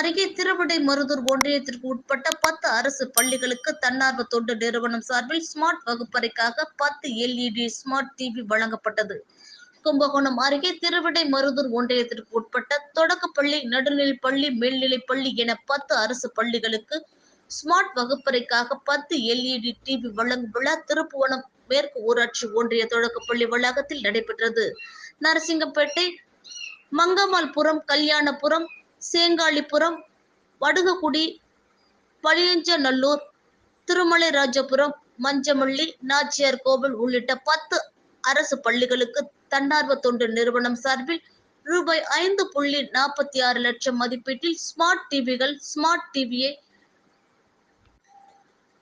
அருகே திருவிடை மருதூர் ஒன்றியத்திற்கு உட்பட்ட பத்து அரசு பள்ளிகளுக்கு தன்னார்வ தொண்டு நிறுவனம் சார்பில் ஸ்மார்ட் வகுப்பறைக்காக பத்து எல்இடி ஸ்மார்ட் டிவி வழங்கப்பட்டது. கும்பகோணம் அருகே திருவிடை மருதூர் ஒன்றியத்திற்கு உட்பட்ட தொடக்கப்பள்ளி நடுநிலைப் பள்ளி மேல்நிலைப் பள்ளி என பத்து அரசு பள்ளிகளுக்கு ஸ்மார்ட் வகுப்பறைக்காக பத்து எல்இடி டிவி வழங்கும் விழா திருப்புவனம் மேற்கு ஊராட்சி ஒன்றிய தொடக்கப்பள்ளி வளாகத்தில் நடைபெற்றது. நரசிங்கப்பேட்டை மங்கம்மாள்புரம் கல்யாணபுரம் சேங்காளிபுரம் வடுகக்குடி பழியஞ்சநல்லூர் திருமலைராஜபுரம் மஞ்சமல்லி நாச்சியார் கோவில் உள்ளிட்ட பத்து அரசு பள்ளிகளுக்கு தன்னார்வ தொண்டு நிறுவனம் சார்பில் ரூபாய் ஐந்து புள்ளி நாற்பத்தி ஆறு லட்சம் மதிப்பீட்டில் ஸ்மார்ட் டிவிகள் ஸ்மார்ட் டிவியை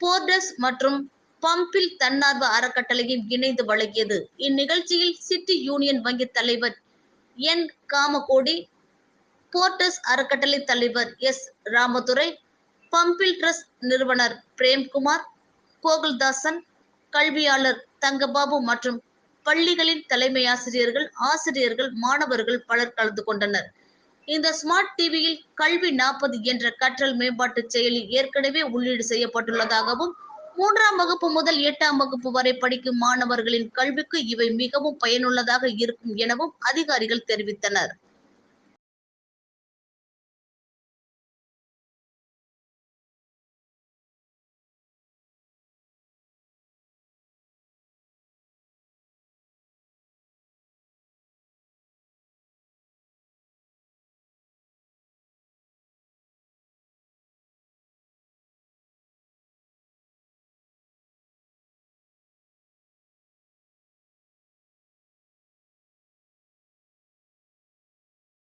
போர்டஸ் மற்றும் பம்பில் தன்னார்வ அறக்கட்டளையும் இணைந்து வழங்கியது. இந்நிகழ்ச்சியில் சிட்டி யூனியன் வங்கி தலைவர் என். காமகோடி போர்டஸ் அறக்கட்டளை தலைவர் எஸ். ராமதுரை பம்பில் ட்ரஸ்ட் நிறுவனர் பிரேம்குமார் கோகுல்தாசன் கல்வியாளர் தங்கபாபு மற்றும் பள்ளிகளின் தலைமை ஆசிரியர்கள் ஆசிரியர்கள் மாணவர்கள் பலர் கலந்து கொண்டனர். இந்த ஸ்மார்ட் டிவியில் கல்வி நாற்பது என்ற கற்றல் மேம்பாட்டு செயலி ஏற்கனவே உள்ளீடு செய்யப்பட்டுள்ளதாகவும் மூன்றாம் வகுப்பு முதல் எட்டாம் வகுப்பு வரை படிக்கும் மாணவர்களின் கல்விக்கு இவை மிகவும் பயனுள்ளதாக இருக்கும் எனவும் அதிகாரிகள் தெரிவித்தனர்.